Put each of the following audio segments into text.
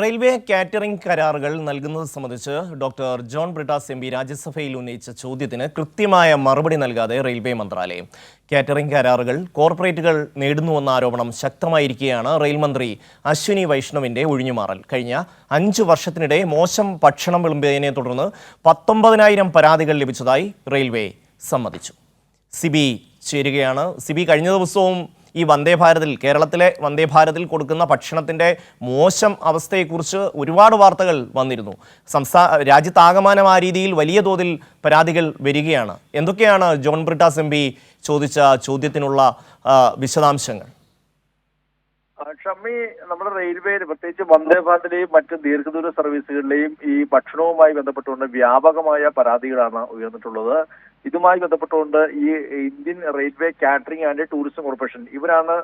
Railway catering കരാറുകൾ നൽകുന്നത് സംബന്ധിച്ച് doctor John Brittas M P രാജ്യസഭയിൽ ഉന്നയിച്ച ചോദ്യത്തിന് കൃത്യമായ മറുപടി നൽകാതെ റെയിൽവേ മന്ത്രാലയം. കാറ്ററിംഗ് കരാറുകൾ കോർപ്പറേറ്റുകൾ നേടുന്നുവെന്ന ആരോപണം ശക്തമായിരിക്കെയാണ് റെയിൽ മന്ത്രി അശ്വിനി വൈഷ്ണവിന്റെ ഒഴിഞ്ഞുമാറൽ. കഴിഞ്ഞ അഞ്ച് വർഷത്തിനിടെ മോശം ഭക്ഷണം വിളമ്പിയതിനെ തുടർന്ന് പത്തൊമ്പതിനായിരം പരാതികൾ ലഭിച്ചതായി റെയിൽവേ സമ്മതിച്ചു. സിബി ചേരുകയാണ്. സിബി കഴിഞ്ഞ ദിവസവും ഈ വന്ദേ ഭാരതിൽ കേരളത്തിലെ വന്ദേ ഭാരതിൽ കൊടുക്കുന്ന ഭക്ഷണത്തിന്റെ മോശം അവസ്ഥയെക്കുറിച്ച് ഒരുപാട് വാർത്തകൾ വന്നിരുന്നു. സംസ്ഥാന രാജ്യത്താകമാനം ആ രീതിയിൽ വലിയ തോതിൽ പരാതികൾ വരികയാണ്. എന്തൊക്കെയാണ് ജോൺ ബ്രിട്ടാസ് എം ചോദിച്ച ചോദ്യത്തിനുള്ള വിശദാംശങ്ങൾ? ഷമ്മി നമ്മുടെ റെയിൽവേയിൽ പ്രത്യേകിച്ച് വന്ദേ ഭാരതിലെയും മറ്റ് ദീർഘദൂര സർവീസുകളിലെയും ഈ ഭക്ഷണവുമായി ബന്ധപ്പെട്ടുകൊണ്ട് വ്യാപകമായ പരാതികളാണ് ഉയർന്നിട്ടുള്ളത്. ഇതുമായി ബന്ധപ്പെട്ടുകൊണ്ട് ഈ Indian Railway Catering and Tourism Corporation ഇവരാണ്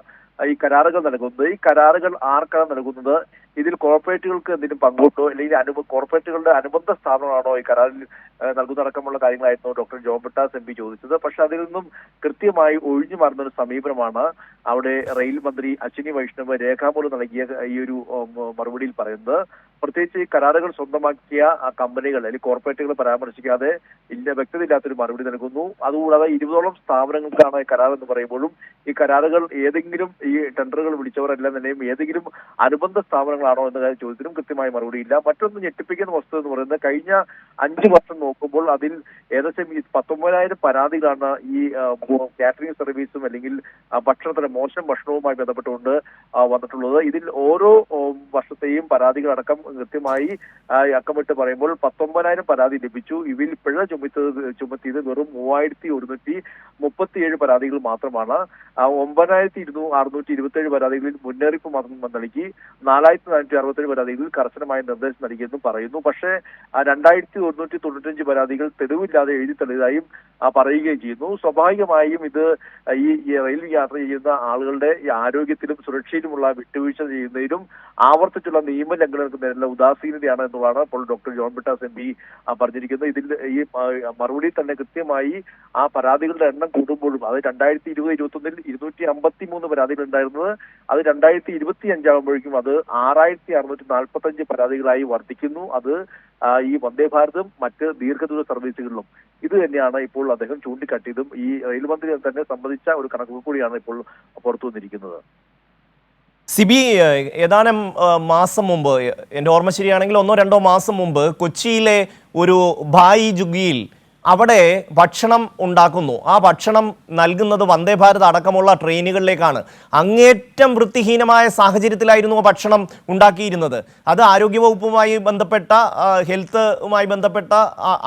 ഈ കരാറുകൾ നൽകുന്നത്. ഈ കരാറുകൾ ആർക്കാണ് നൽകുന്നത്? ഇതിൽ കോർപ്പറേറ്റുകൾക്ക് എന്തെങ്കിലും പങ്കുണ്ടോ? അല്ലെങ്കിൽ അനുബ കോർപ്പറേറ്റുകളുടെ അനുബന്ധ സ്ഥാപനമാണോ ഈ കരാറിൽ നൽകുന്നതടക്കമുള്ള കാര്യങ്ങളായിരുന്നു doctor John Brittas M P ചോദിച്ചത്. പക്ഷെ അതിൽ നിന്നും കൃത്യമായി ഒഴിഞ്ഞു മാറുന്ന ഒരു സമീപനമാണ് അവിടെ റെയിൽ മന്ത്രി അശ്വിനി വൈഷ്ണവ് രേഖാമൂലം നൽകിയ ഈ ഒരു മറുപടിയിൽ പറയുന്നത്. പ്രത്യേകിച്ച് ഈ കരാറുകൾ സ്വന്തമാക്കിയ ആ കമ്പനികൾ അല്ലെങ്കിൽ കോർപ്പറേറ്റുകൾ പരാമർശിക്കാതെ ഇല്ല വ്യക്തതയില്ലാത്തൊരു മറുപടി നൽകുന്നു. അതുകൂടാതെ ഇരുപതോളം സ്ഥാപനങ്ങൾക്കാണ് ഈ കരാർ എന്ന് പറയുമ്പോഴും ഈ കരാറുകൾ ഏതെങ്കിലും ഈ ടെൻഡറുകൾ വിളിച്ചവരെല്ലാം തന്നെയും ഏതെങ്കിലും അനുബന്ധ സ്ഥാപനങ്ങളാണോ എന്ന കാര്യം ചോദ്യത്തിനും കൃത്യമായ മറുപടിയില്ല മറ്റൊന്ന് ഞെട്ടിപ്പിക്കുന്ന വസ്തുത എന്ന് പറയുന്നത് കഴിഞ്ഞ അഞ്ചു വർഷം നോക്കുമ്പോൾ അതിൽ ഏകദേശം ഈ പത്തൊമ്പതിനായിരം പരാതികളാണ് ഈ കാറ്ററിംഗ് സർവീസും അല്ലെങ്കിൽ ഭക്ഷണത്തിന് മോശം ഭക്ഷണവുമായി ബന്ധപ്പെട്ടുകൊണ്ട് വന്നിട്ടുള്ളത്. ഇതിൽ ഓരോ വർഷത്തെയും പരാതികളടക്കം കൃത്യമായി അക്കമിട്ട് പറയുമ്പോൾ പത്തൊമ്പതിനായിരം പരാതി ലഭിച്ചു. ഇവയിൽ പിഴ ചുമത്തത് ചുമത്തിയത് വെറും മൂവായിരത്തി ഒരുന്നൂറ്റി മുപ്പത്തിയേഴ് പരാതികൾ മാത്രമാണ്. ഒമ്പതിനായിരത്തി ഇരുന്നൂ അറുന്നൂറ്റി ഇരുപത്തിയേഴ് പരാതികളിൽ മുന്നറിയിപ്പ് മാത്രം നൽകി നാലായിരത്തി നാനൂറ്റി അറുപത്തേഴ് പരാതികളിൽ കർശനമായ നിർദ്ദേശം നൽകിയെന്നും പറയുന്നു. പക്ഷേ രണ്ടായിരത്തി ഒരുന്നൂറ്റി തൊണ്ണൂറ്റഞ്ച് പരാതികൾ തെളിവില്ലാതെ എഴുതി തള്ളിയതായും പറയുകയും ചെയ്യുന്നു. സ്വാഭാവികമായും ഇത് ഈ റെയിൽ യാത്ര ചെയ്യുന്ന ആളുകളുടെ ആരോഗ്യത്തിലും സുരക്ഷയിലുമുള്ള വിട്ടുവീഴ്ച ചെയ്യുന്നതിനും ആവർത്തിച്ചുള്ള നിയമലംഘനങ്ങൾക്ക് നേരിടുന്ന ഉദാസീനതയാണ് എന്നുള്ളതാണ് അപ്പോൾ doctor John Brittas M P പറഞ്ഞിരിക്കുന്നത്. ഇതിൽ ഈ മറുപടി തന്നെ കൃത്യമായി ആ പരാതികളുടെ എണ്ണം കൂടുമ്പോഴും അത് രണ്ടായിരത്തി ഇരുപത് ഇരുപത്തി ഒന്നിൽ ഇരുന്നൂറ്റി അമ്പത്തി മൂന്ന് പരാതികൾ ഉണ്ടായിരുന്നത് അത് രണ്ടായിരത്തി ഇരുപത്തി അഞ്ചാകുമ്പോഴേക്കും അത് ആറായിരത്തി അറുന്നൂറ്റി നാൽപ്പത്തി അഞ്ച് പരാതികളായി വർദ്ധിക്കുന്നു. അത് ഈ വന്ദേ ഭാരതും മറ്റ് ദീർഘദൂര സർവീസുകളിലും. ഇത് തന്നെയാണ് ഇപ്പോൾ അദ്ദേഹം ചൂണ്ടിക്കാട്ടിയതും ഈ റെയിൽ മന്ത്രി തന്നെ സംബന്ധിച്ച ഒരു കണക്കുകൂടിയാണ് ഇപ്പോൾ പുറത്തു വന്നിരിക്കുന്നത് സിബി ഏതാനും മാസം മുമ്പ് എന്റെ ഓർമ്മ ശരിയാണെങ്കിൽ ഒന്നോ രണ്ടോ മാസം മുമ്പ് കൊച്ചിയിലെ ഒരു ഭായി ജുഗിയിൽ അവിടെ ഭക്ഷണം ഉണ്ടാക്കുന്നു. ആ ഭക്ഷണം നൽകുന്നത് വന്ദേ ഭാരത് അടക്കമുള്ള ട്രെയിനുകളിലേക്കാണ്. അങ്ങേറ്റം വൃത്തിഹീനമായ സാഹചര്യത്തിലായിരുന്നു ആ ഭക്ഷണം ഉണ്ടാക്കിയിരുന്നത്. അത് ആരോഗ്യവകുപ്പുമായി ബന്ധപ്പെട്ട ഹെൽത്തുമായി ബന്ധപ്പെട്ട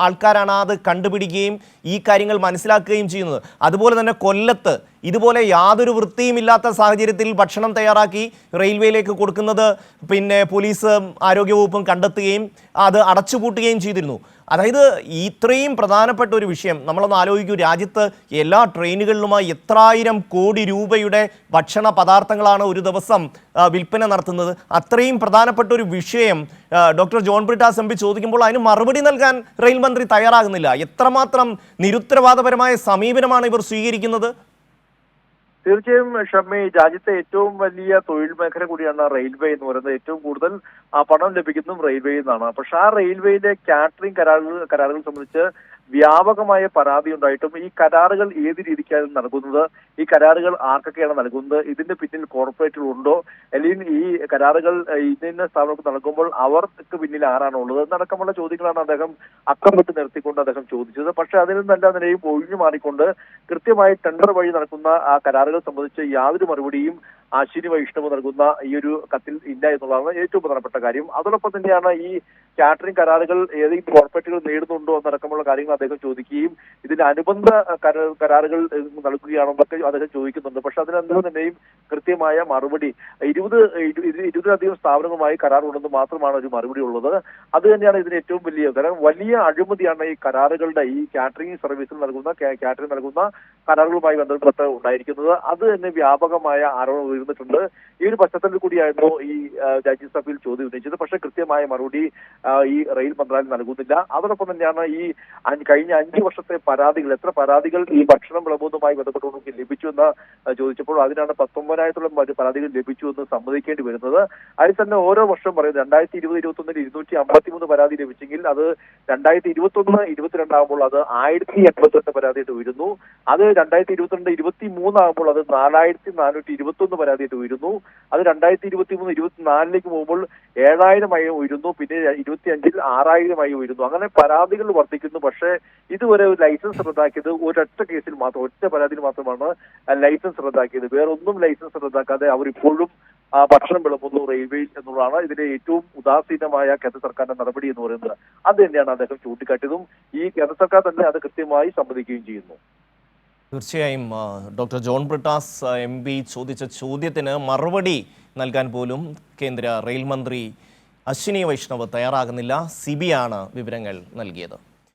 ആൾക്കാരാണ് അത് കണ്ടുപിടിക്കുകയും ഈ കാര്യങ്ങൾ മനസ്സിലാക്കുകയും ചെയ്യുന്നത്. അതുപോലെ തന്നെ കൊല്ലത്ത് ഇതുപോലെ യാതൊരു വൃത്തിയുമില്ലാത്ത സാഹചര്യത്തിൽ ഭക്ഷണം തയ്യാറാക്കി റെയിൽവേയിലേക്ക് കൊടുക്കുന്നത് പിന്നെ പോലീസ് ആരോഗ്യവകുപ്പും കണ്ടെത്തുകയും അത് അടച്ചുപൂട്ടുകയും ചെയ്തിരുന്നു. അതായത് ഇത്രയും പ്രധാനപ്പെട്ട ഒരു വിഷയം നമ്മളൊന്ന് ആലോചിക്കൂ രാജ്യത്ത് എല്ലാ ട്രെയിനുകളിലുമായി എത്രായിരം കോടി രൂപയുടെ ഭക്ഷണ പദാർത്ഥങ്ങളാണ് ഒരു ദിവസം വിൽപ്പന നടത്തുന്നത്. അത്രയും പ്രധാനപ്പെട്ട ഒരു വിഷയം doctor John Brittas M P ചോദിക്കുമ്പോൾ അതിന് മറുപടി നൽകാൻ റെയിൽ മന്ത്രി തയ്യാറാകുന്നില്ല. എത്രമാത്രം നിരുത്തരവാദപരമായ സമീപനമാണ് ഇവർ സ്വീകരിക്കുന്നത്? തീർച്ചയായും ഷമ്മി രാജ്യത്തെ ഏറ്റവും വലിയ തൊഴിൽ മേഖല കൂടിയാണ് റെയിൽവേ എന്ന് പറയുന്നത്. ഏറ്റവും കൂടുതൽ പണം ലഭിക്കുന്നതും റെയിൽവേയിൽ നിന്നാണ്. പക്ഷെ ആ റെയിൽവേയിലെ കാറ്ററിംഗ് കരാറുകൾ കരാറുകൾ സംബന്ധിച്ച് വ്യാപകമായ പരാതി ഉണ്ടായിട്ടും ഈ കരാറുകൾ ഏത് രീതിക്കാണ് നൽകുന്നത്? ഈ കരാറുകൾ ആർക്കൊക്കെയാണ് നൽകുന്നത്? ഇതിന്റെ പിന്നിൽ കോർപ്പറേറ്റുകൾ ഉണ്ടോ? അല്ലെങ്കിൽ ഈ കരാറുകൾ ഇന്ന സ്ഥാപനങ്ങൾക്ക് നൽകുമ്പോൾ അവർക്ക് പിന്നിൽ ആരാണുള്ളത് എന്നടക്കമുള്ള ചോദ്യങ്ങളാണ് അദ്ദേഹം അക്കം വിട്ട് നിർത്തിക്കൊണ്ട് അദ്ദേഹം ചോദിച്ചത്. പക്ഷെ അതിൽ നിന്ന് എല്ലാ നിലയും ഒഴിഞ്ഞു മാറിക്കൊണ്ട് കൃത്യമായി ടെൻഡർ വഴി നടക്കുന്ന ആ കരാറുകൾ സംബന്ധിച്ച് യാതൊരു മറുപടിയും അശ്വിനി വൈഷ്ണവ് നൽകുന്ന ഈ ഒരു കത്തിൽ ഇല്ല എന്നുള്ളതാണ് ഏറ്റവും പ്രധാനപ്പെട്ട കാര്യം. അതോടൊപ്പം തന്നെയാണ് ഈ കാറ്ററിംഗ് കരാറുകൾ ഏതെങ്കിലും കോർപ്പറേറ്റുകൾ നേടുന്നുണ്ടോ എന്നടക്കമുള്ള കാര്യങ്ങൾ അദ്ദേഹം ചോദിക്കുകയും ഇതിന്റെ അനുബന്ധ കരാറുകൾ നൽകുകയാണോ എന്നൊക്കെ അദ്ദേഹം ചോദിക്കുന്നുണ്ട്. പക്ഷെ അതിനെന്തും തന്നെയും കൃത്യമായ മറുപടി ഇരുപത് ഇരു- ഇരു- ഇരുപതിലധികം സ്ഥാപനങ്ങളുമായി കരാറുണ്ടെന്ന് മാത്രമാണ് ഒരു മറുപടി ഉള്ളത്. അത് തന്നെയാണ് ഇതിന് ഏറ്റവും വലിയ കാരണം. വലിയ അഴിമതിയാണ് ഈ കരാറുകളുടെ ഈ കാറ്ററിംഗ് സർവീസിൽ നൽകുന്ന കാറ്ററിംഗ് നൽകുന്ന കരാറുകളുമായി ബന്ധപ്പെട്ട് ഉണ്ടായിരിക്കുന്നത്. അത് തന്നെ വ്യാപകമായ ആരോപണം ഉയർന്നിട്ടുണ്ട്. ഈ ഒരു പശ്ചാത്തലത്തിൽ കൂടിയായിരുന്നു ഈ രാജ്യസഭയിൽ ചോദ്യം ഉന്നയിച്ചത്. പക്ഷേ കൃത്യമായ മറുപടി ഈ റെയിൽ മന്ത്രാലയം നൽകുന്നില്ല. അതോടൊപ്പം തന്നെയാണ് ഈ കഴിഞ്ഞ അഞ്ചു വർഷത്തെ പരാതികൾ എത്ര പരാതികൾ ഈ ഭക്ഷണം വിളമ്പുന്നതുമായി ബന്ധപ്പെട്ട് ലഭിച്ചു എന്ന് ചോദിച്ചപ്പോൾ അതിനാണ് പത്തൊമ്പതിനായിരത്തോളം പരാതികൾ ലഭിച്ചു എന്ന് സമ്മതിക്കേണ്ടി വരുന്നത്. അതിൽ തന്നെ ഓരോ വർഷം പറയുന്നത് രണ്ടായിരത്തി ഇരുപത് ഇരുപത്തി ഒന്നിൽ ഇരുന്നൂറ്റി അമ്പത്തി മൂന്ന് പരാതി ലഭിച്ചെങ്കിൽ അത് രണ്ടായിരത്തി ഇരുപത്തി ഒന്ന് ഇരുപത്തിരണ്ടാകുമ്പോൾ അത് ആയിരത്തി എൺപത്തിരണ്ട് പരാതിയായിട്ട് ഉയരുന്നു. അത് രണ്ടായിരത്തി ഇരുപത്തിരണ്ട് ഇരുപത്തി മൂന്നാകുമ്പോൾ അത് നാലായിരത്തി നാനൂറ്റി ഇരുപത്തി ഒന്ന് പരാതിയായിട്ട് ഉയരുന്നു. അത് രണ്ടായിരത്തി ഇരുപത്തി മൂന്ന് ഇരുപത്തിനാലിലേക്ക് പോകുമ്പോൾ ഏഴായിരമായി ഉയരുന്നു. പിന്നെ ഇരുപത്തി അഞ്ചിൽ ആറായിരമായി ഉയരുന്നു. അങ്ങനെ പരാതികൾ വർദ്ധിക്കുന്നു. പക്ഷേ ഇതുവരെ ലൈസൻസ് റദ്ദാക്കിയത് ഒരൊറ്റ കേസിൽ മാത്രം ഒറ്റ പരാതിയിൽ മാത്രമാണ് ലൈസൻസ് റദ്ദാക്കിയത്. വേറൊന്നും ലൈസൻസ് റദ്ദാക്കാതെ അവരിപ്പോഴും ഭക്ഷണം വിളമ്പുന്നു റെയിൽവേയിൽ എന്നുള്ളതാണ് ഇതിലെ ഏറ്റവും ഉദാസീനമായ കേന്ദ്ര സർക്കാരിന്റെ നടപടി എന്ന് പറയുന്നത്. അത് തന്നെയാണ് അദ്ദേഹം ചൂണ്ടിക്കാട്ടിയതും ഈ കേന്ദ്ര സർക്കാർ തന്നെ അത് കൃത്യമായി സമ്മതിക്കുകയും ചെയ്യുന്നു. തീർച്ചയായും doctor John Brittas M P ചോദിച്ച ചോദ്യത്തിന് മറുപടി നൽകാൻ പോലും കേന്ദ്ര റെയിൽ മന്ത്രി അശ്വിനി വൈഷ്ണവ് തയ്യാറാകുന്നില്ല. ആണ് വിവരങ്ങൾ നൽകിയത്.